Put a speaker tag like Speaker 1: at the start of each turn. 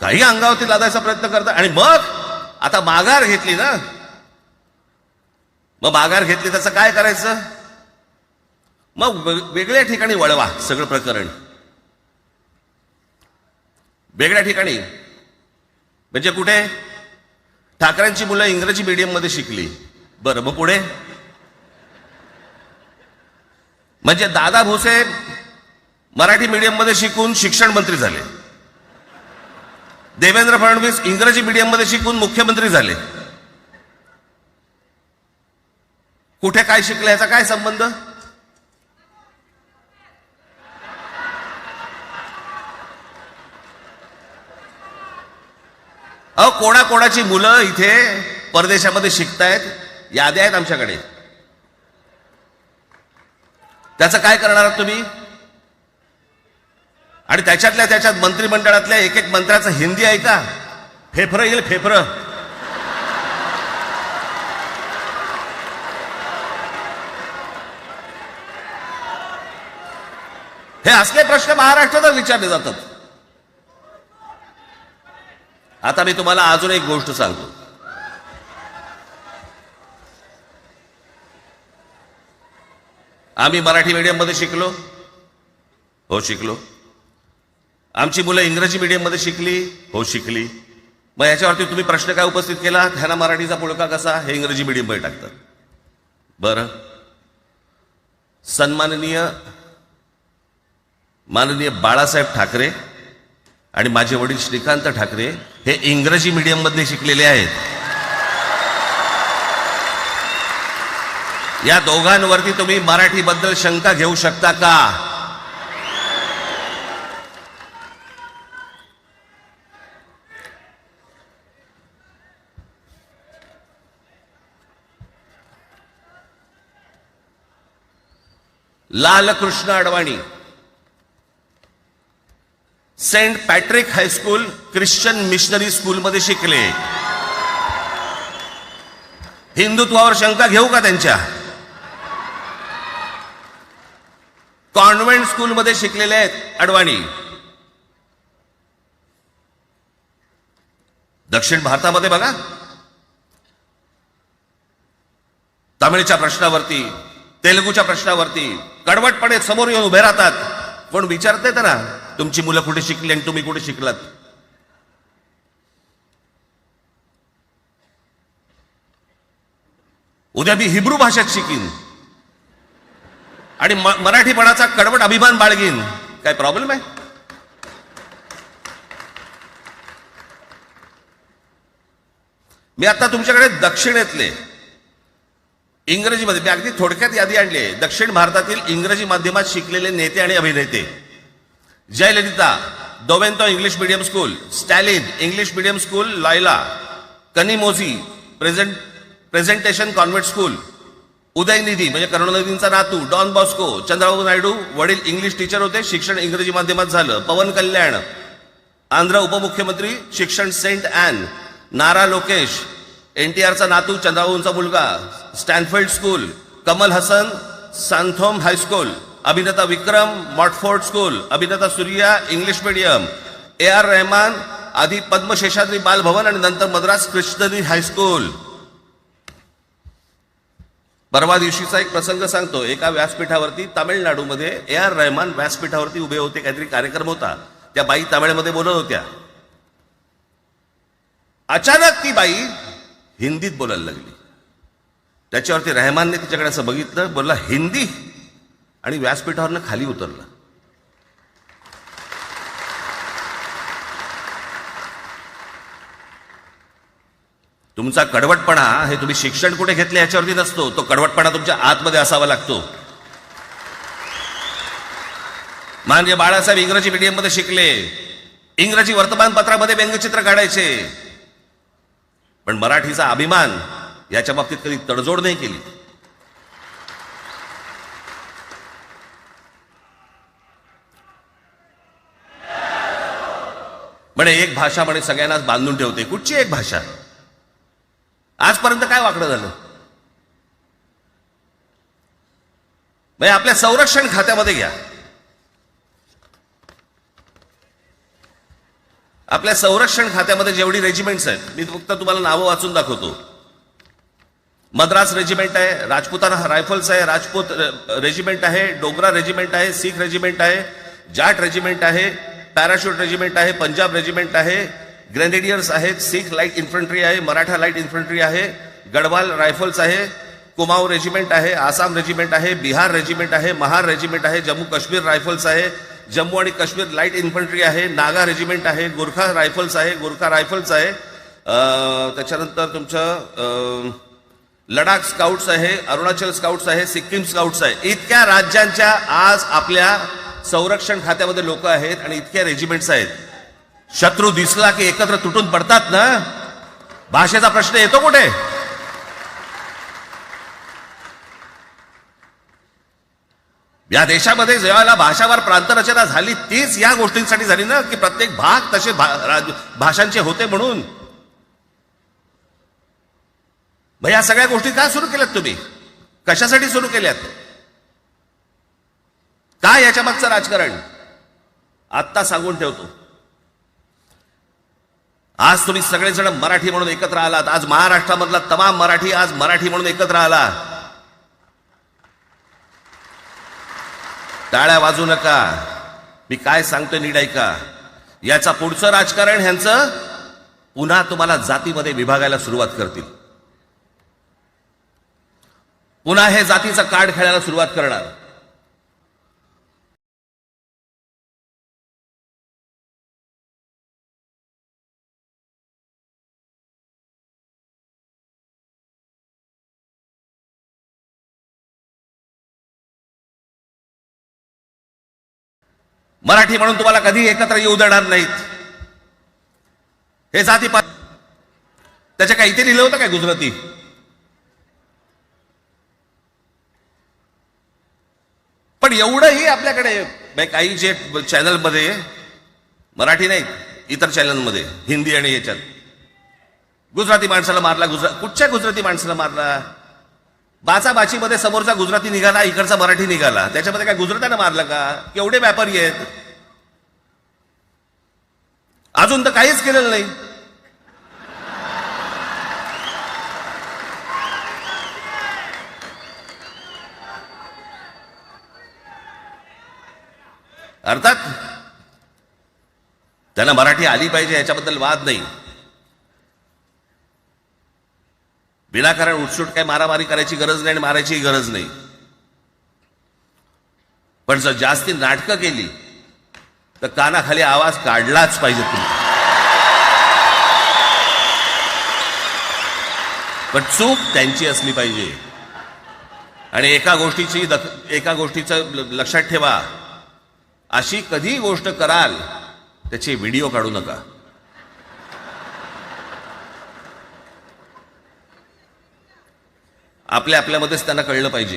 Speaker 1: काही अंगावरती लादायचा प्रयत्न करतात आणि मग आता माघार घेतली ना? मग माघार घेतली त्याचं काय करायचं? मग वेगळ्या ठिकाणी वळवा सगळं प्रकरण. वेगळ्या ठिकाणी. म्हणजे कुठे? ठाकरेंची मुलं इंग्रजी मीडियममध्ये शिकली. बरं मग पुढे? म्हणजे दादा भुसे मराठी मीडियममध्ये शिकून शिक्षण मंत्री झाले. देवेंद्र फडणवीस इंग्रजी मीडियममध्ये शिकून मुख्यमंत्री झाले. कुठे काय शिकले याचा काय संबंध? अहो कोणाकोणाची मुलं इथे परदेशामध्ये शिकतायत? याद्या आहेत आमच्याकडे. त्याचं काय करणार आहात तुम्ही? आणि त्याच्यातल्या त्याच्यात मंत्रिमंडळातल्या एक एक मंत्र्याचं हिंदी आहे का? फेफरं येईल फेफरं. हे असले प्रश्न महाराष्ट्रातच विचारले जातात. आता मी तुम्हाला अजून एक गोष्ट सांगतो. आम्ही मराठी मीडियममध्ये शिकलो. हो शिकलो. आमची मुलं इंग्रजी मिडियममध्ये शिकली हो शिकली. मग याच्यावरती तुम्ही प्रश्न काय उपस्थित केला? त्यांना मराठीचा पुळका कसा? हे इंग्रजी मिडियममध्ये टाकतात. बरं. सन्माननीय माननीय बाळासाहेब ठाकरे आणि माझे वडील श्रीकांत ठाकरे हे इंग्रजी मिडियममध्ये शिकलेले आहेत. या दोघांवरती तुम्ही मराठीबद्दल शंका घेऊ शकता का? Lalkrishna Advani Saint Patrick high school Christian missionary स्कूलमध्ये शिकले. हिंदुत्वावर शंका घेऊ का त्यांच्या? कॉन्व्हेंट स्कूलमध्ये शिकलेले आहेत अडवाणी. दक्षिण भारतामध्ये बघा. तामिळच्या प्रश्नावरती तेलुगूच्या प्रश्नावरती कडवटपणे समोर येऊन उभे राहतात. पण विचारते ना तुमची मुलं कुठे शिकली आणि तुम्ही कुठे शिकलात? उद्या मी हिब्रू भाषेत शिकीन. आणि मराठीपणाचा कडवट अभिमान बाळगीन. काय प्रॉब्लेम आहे? मी आता तुमच्याकडे दक्षिणेतले इंग्रजीमध्ये मी अगदी थोडक्यात यादी आणली. आहे दक्षिण भारतातील इंग्रजी माध्यमात शिकलेले नेते आणि अभिनेते. Jayalalithaa Doveton English medium school Stalin English medium school Loyola Kanimozhi present presentation convent school Udhayanidhi म्हणजे करुणानिधींचा नातू डॉन बॉस्को चंद्रबाबू नायडू वडील इंग्लिश टीचर होते शिक्षण इंग्रजी माध्यमात झालं. पवन कल्याण आंध्र उपमुख्यमंत्री शिक्षण सेंट ॲन नारा लोकेश एन टी आरचा नातू चंद्रबाबूंचा मुलगा Stanfield school Kamal Haasan Santhome high school अभिनेता विक्रम मॉटफोर्ड स्कूल अभिनेता Suriya English medium A R Rahman आधी पद्मशेषाद्री बालभवन आणि नंतर मद्रास कृष्णरी हायस्कूल परवा दिवशीचा एक प्रसंग सांगतो. एका व्यासपीठावरती तामिळनाडूमध्ये ए आर रहमान व्यासपीठावरती उभे होते. काहीतरी कार्यक्रम होता. त्या बाई तामिळमध्ये बोलत होत्या. अचानक ती बाई हिंदीत बोलायला लागली. त्याच्यावरती रहमानने तिच्याकडे असं बघितलं बोलला हिंदी? आणि व्यासपीठावरनं खाली उतरला. तुमचा कडवटपणा हे तुम्ही शिक्षण कुठे घेतले याच्यावरती नसतो. तो कडवटपणा तुमच्या आतमध्ये असावा लागतो. म्हणजे बाळासाहेब इंग्रजी मीडियममध्ये शिकले. इंग्रजी वर्तमानपत्रामध्ये व्यंगचित्र काढायचे. पण मराठीचा अभिमान याच्या बाबतीत कधी तडजोड नाही केली. म्हणे एक भाषा म्हणे सगळ्यांनाच बांधून ठेवते. कुठची एक भाषा? आजपर्यंत काय वाकडं झालं? म्हणजे आपल्या संरक्षण खात्यामध्ये घ्या. आपल्या संरक्षण खात्यामध्ये जेवढी रेजिमेंट्स आहेत मी फक्त तुम्हाला नावं वाचून दाखवतो मद्रास रेजिमेंट आहे राजपुताना रायफल्स आहे राजपूत रेजिमेंट आहे डोगरा रेजिमेंट आहे सीख रेजिमेंट आहे जाट रेजिमेंट आहे पॅराशूट रेजिमेंट आहे पंजाब रेजिमेंट आहे ग्रेनेडियर्स आहेत सीख लाइट इन्फंट्री आहे मराठा लाइट इन्फंट्री आहे गडवाल रायफल्स आहे कुमाऊ रेजिमेंट आहे आसाम रेजिमेंट आहे बिहार रेजिमेंट आहे महार रेजिमेंट आहे जम्मू काश्मीर रायफल्स आहे जम्मू आणि काश्मीर लाइट इन्फंट्री आहे नागा रेजिमेंट आहे गोरखा रायफल्स आहे गोरखा रायफल्स आहे. त्याच्यानंतर तुमचं लडाख स्काउट्स आहे अरुणाचल स्काउट्स आहे सिक्कीम स्काउट्स आहे. इतक्या राज्यांच्या आज आपल्या संरक्षण खात्यामध्ये लोक आहेत आणि इतक्या रेजिमेंट्स आहेत. शत्रू दिसला की एकत्र तुटून पडतात ना? भाषेचा प्रश्न येतो कुठे? या देशामध्ये ज्यावेळेला भाषावर प्रांतरचना झाली तीच या गोष्टींसाठी झाली ना की प्रत्येक भाग तसे भा- राज- भाषांचे होते म्हणून. मग या सगळ्या गोष्टी का सुरू केल्यात तुम्ही? कशासाठी सुरू केल्यात? काय याच्या मागचं राजकारण? आत्ता सांगून ठेवतो. आज तुम्ही सगळेजण मराठी म्हणून एकत्र आलात आज महाराष्ट्रामधला तमाम मराठी आज मराठी म्हणून एकत्र आला. टाळ्या वाजू नका. मी काय सांगतोय नीट ऐका. याचा पुढचं राजकारण ह्यांचं पुन्हा तुम्हाला जातीमध्ये विभागायला सुरुवात करतील. पुन्हा हे जातीचं कार्ड खेळायला सुरुवात करणार. मराठी म्हणून तुम्हाला कधी एकत्र येऊ देणार नाहीत. हे जाती पा त्याच्या काय इथे लिहिलं होतं काय गुजराती? पण एवढंही आपल्याकडे म्हणजे काही जे चॅनलमध्ये मराठी नाही इतर चॅनलमध्ये हिंदी आणि याच्यात. गुजराती माणसाला मारला गुजरात कुठच्या गुजराती माणसाला मारला? बाचाबाचीमध्ये समोरचा गुजराती निघाला इकडचा मराठी निघाला. त्याच्यामध्ये काय गुजरात्यानं मारलं का? केवढे व्यापारी आहेत. अजून तर काहीच केलेलं नाही. अर्थात त्यांना मराठी आली पाहिजे याच्याबद्दल वाद नाही. विनाकारण उठसूट काही मारामारी करायची गरज नाही आणि मारायची गरज नाही. पण जर जास्ती नाटकं केली तर कानाखाली आवाज काढलाच पाहिजे तुम्ही. पण चूक त्यांची असली पाहिजे. आणि एका गोष्टीची दख एका गोष्टीचं लक्षात ठेवा. अशी कधी गोष्ट कराल त्याचे व्हिडिओ काढू नका. आपल्या आपल्यामध्येच त्यांना कळलं पाहिजे.